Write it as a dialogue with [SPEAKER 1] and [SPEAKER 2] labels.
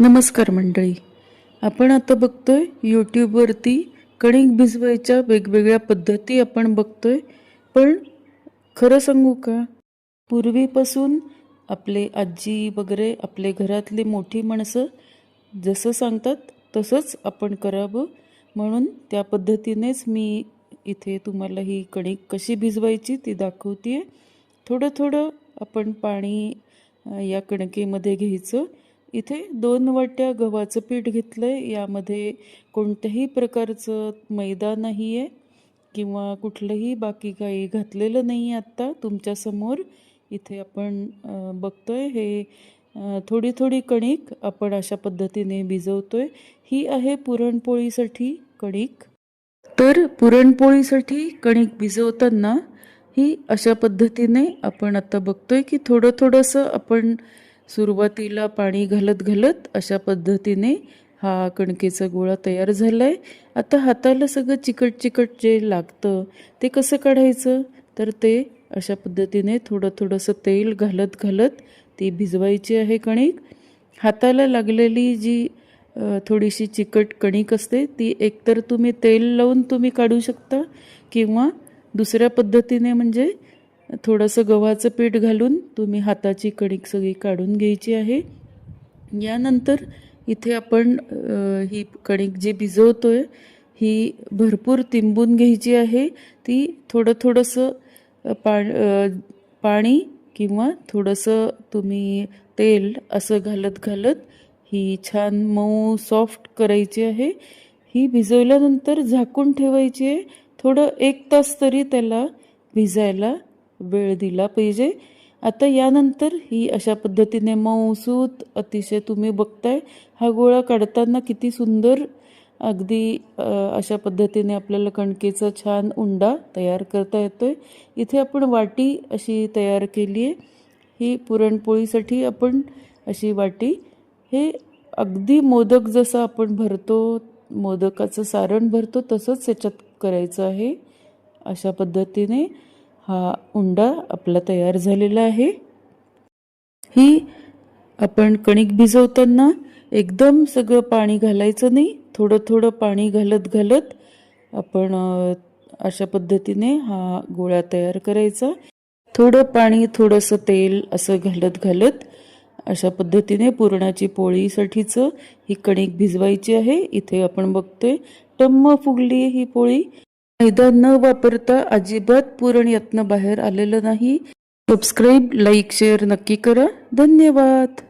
[SPEAKER 1] नमस्कार मंडळी. आपण आता बघतोय यूट्यूबवरती कणिक भिजवायच्या वेगवेगळ्या पद्धती आपण बघतोय. पण खरं सांगू का? पूर्वीपासून आपले आजी वगैरे आपले घरातली मोठी माणसं जसं सांगतात तसंच आपण करावं. म्हणून त्या पद्धतीनेच मी इथे तुम्हाला ही कणिक कशी भिजवायची ती दाखवते थोडं थोडं आपण पाणी या कणकेमध्ये घ्यायचं. इथे दोन वाट्या गव्हाचं पीठ घेतलं आहे यामध्ये कोणत्याही प्रकारचं मैदा नाही आहे किंवा कुठलंही बाकी काही घातलेलं नाही आहे आत्ता तुमच्यासमोर इथे आपण बघतो बघतोय हे थोडी थोडी कणिक आपण अशा पद्धतीने भिजवतोय. ही आहे पुरणपोळीसाठी कणिक. तर पुरणपोळीसाठी कणिक भिजवताना ही अशा पद्धतीने आपण आता बघतोय की थोडं थोडंसं आपण सुरुवातीला पाणी घालत घालत अशा पद्धतीने हा कणकेचा गोळा तयार झाला आहे आता हाताला सगळं चिकट चिकट जे लागतं ते कसं काढायचं? तर ते अशा पद्धतीने थोडं थोडंसं तेल घालत घालत ती भिजवायची आहे कणिक. हाताला लागलेली जी थोडीशी चिकट कणिक असते ती एकतर तुम्ही तेल लावून तुम्ही काढू शकता किंवा दुसऱ्या पद्धतीने म्हणजे थोडंसं गव्हाचं पीठ घालून तुम्ही हाताची कणिक सगळी काढून घ्यायची आहे. यानंतर इथे आपण ही कणिक जी भिजवतो आहे ही भरपूर तिंबून घ्यायची आहे. ती थोडं थोडंसं पा पाणी किंवा थोडंसं तुम्ही तेल असं घालत घालत ही छान मऊ सॉफ्ट करायची आहे. ही भिजवल्यानंतर झाकून ठेवायची आहे. थोडं एक तास तरी त्याला भिजायला वेळ दिला पाहिजे. आता यानंतर ही अशा पद्धतीने मऊसूत अतिशय तुम्ही बघताय हा गोळा काढताना किती सुंदर अगदी अशा पद्धतीने आपल्याला कणकेचा छान उंडा तयार करता येतोय. इथे आपण वाटी अशी तयार केली आहे ही पुरणपोळीसाठी आपण अशी वाटी हे अगदी मोदक जसं आपण भरतो मोदकाचं सारण भरतो तसंच याच्यात करायचं आहे अशा पद्धतीने. हा उंडा आपला तयार झालेला आहे. ही आपण कणिक भिजवताना एकदम सगळं पाणी घालायचं नाही थोडं थोडं पाणी घालत घालत आपण अशा पद्धतीने हा गोळा तयार करायचा. थोडं पाणी थोडंसं तेल असं घालत घालत अशा पद्धतीने पुरणाची पोळीसाठीचं ही कणिक भिजवायची आहे. इथे आपण बघतोय टम्म फुगली ही पोळी. मैदा न वापरता अजिबात पुरण यातनं बाहेर आलेलं नाही. सबस्क्राईब लाईक शेअर नक्की करा. धन्यवाद.